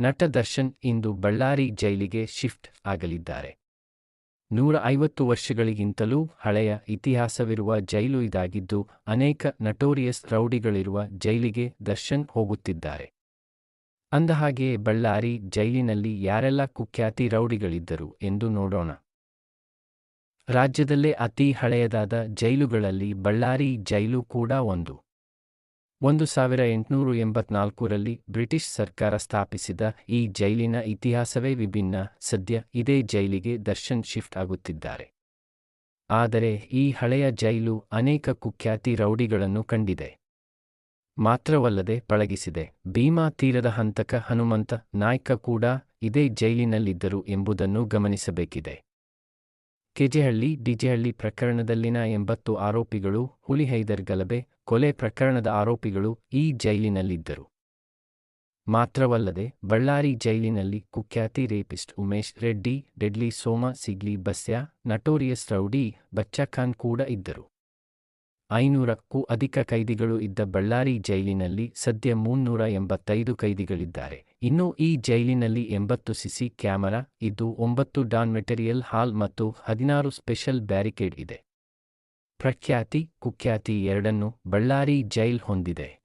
ನಟ ದರ್ಶನ್ ಇಂದು ಬಳ್ಳಾರಿ ಜೈಲಿಗೆ ಶಿಫ್ಟ್ ಆಗಲಿದ್ದಾರೆ. ನೂರ ಐವತ್ತು ವರ್ಷಗಳಿಗಿಂತಲೂ ಹಳೆಯ ಇತಿಹಾಸವಿರುವ ಜೈಲು ಇದಾಗಿದ್ದು, ಅನೇಕ ನಟೋರಿಯಸ್ ರೌಡಿಗಳಿರುವ ಜೈಲಿಗೆ ದರ್ಶನ್ ಹೋಗುತ್ತಿದ್ದಾರೆ. ಅಂದಹಾಗೆಯೇ ಬಳ್ಳಾರಿ ಜೈಲಿನಲ್ಲಿ ಯಾರೆಲ್ಲ ಕುಖ್ಯಾತಿ ರೌಡಿಗಳಿದ್ದರು ಎಂದು ನೋಡೋಣ. ರಾಜ್ಯದಲ್ಲೇ ಅತಿ ಹಳೆಯದಾದ ಜೈಲುಗಳಲ್ಲಿ ಬಳ್ಳಾರಿ ಜೈಲು ಕೂಡ ಒಂದು. ಒಂದು ಸಾವಿರ ಎಂಟುನೂರು ಎಂಬತ್ನಾಲ್ಕರಲ್ಲಿ ಬ್ರಿಟಿಷ್ ಸರ್ಕಾರ ಸ್ಥಾಪಿಸಿದ ಈ ಜೈಲಿನ ಇತಿಹಾಸವೇ ವಿಭಿನ್ನ. ಸದ್ಯ ಇದೇ ಜೈಲಿಗೆ ದರ್ಶನ್ ಶಿಫ್ಟ್ ಆಗುತ್ತಿದ್ದಾರೆ. ಆದರೆ ಈ ಹಳೆಯ ಜೈಲು ಅನೇಕ ಕುಖ್ಯಾತಿ ರೌಡಿಗಳನ್ನು ಕಂಡಿದೆ. ಮಾತ್ರವಲ್ಲದೆ ಪಳಗಿಸಿದೆ. ಭೀಮಾ ತೀರದ ಹಂತಕ ಹನುಮಂತ ನಾಯ್ಕ ಕೂಡ ಇದೇ ಜೈಲಿನಲ್ಲಿದ್ದರು ಎಂಬುದನ್ನು ಗಮನಿಸಬೇಕಿದೆ. ಕೆಜೆಹಳ್ಳಿ, ಡಿಜೆಹಳ್ಳಿ ಪ್ರಕರಣದಲ್ಲಿನ ಎಂಬತ್ತು ಆರೋಪಿಗಳು ಹುಲಿಹೈದರ್ ಗಲಭೆ, ಕೊಲೆ ಪ್ರಕರಣದ ಆರೋಪಿಗಳು ಈ ಜೈಲಿನಲ್ಲಿದ್ದರು. ಮಾತ್ರವಲ್ಲದೆ, ಬಳ್ಳಾರಿ ಜೈಲಿನಲ್ಲಿ ಕುಖ್ಯಾತಿ rapist Umesh Reddy, deadly Soma Sigli Basya, notorious rowdy ಬಚ್ಚಾಖಾನ್ ಕೂಡ ಇದ್ದರು. ಐನೂರಕ್ಕೂ ಅಧಿಕ ಕೈದಿಗಳು ಇದ್ದ ಬಳ್ಳಾರಿ ಜೈಲಿನಲ್ಲಿ ಸದ್ಯ ಮುನ್ನೂರ ಎಂಬತ್ತೈದು ಕೈದಿಗಳಿದ್ದಾರೆ. ಇನ್ನು ಈ ಜೈಲಿನಲ್ಲಿ ಎಂಬತ್ತು ಸಿಸಿ ಕ್ಯಾಮರಾ ಇದ್ದು ಒಂಬತ್ತು ಡಾನ್ ಮೆಟೀರಿಯಲ್ ಹಾಲ್ ಮತ್ತು ಹದಿನಾರು ಸ್ಪೆಷಲ್ ಬ್ಯಾರಿಕೇಡ್ ಇದೆ. ಪ್ರಖ್ಯಾತಿ, ಕುಖ್ಯಾತಿ ಎರಡನ್ನು ಬಳ್ಳಾರಿ ಜೈಲ್ ಹೊಂದಿದೆ.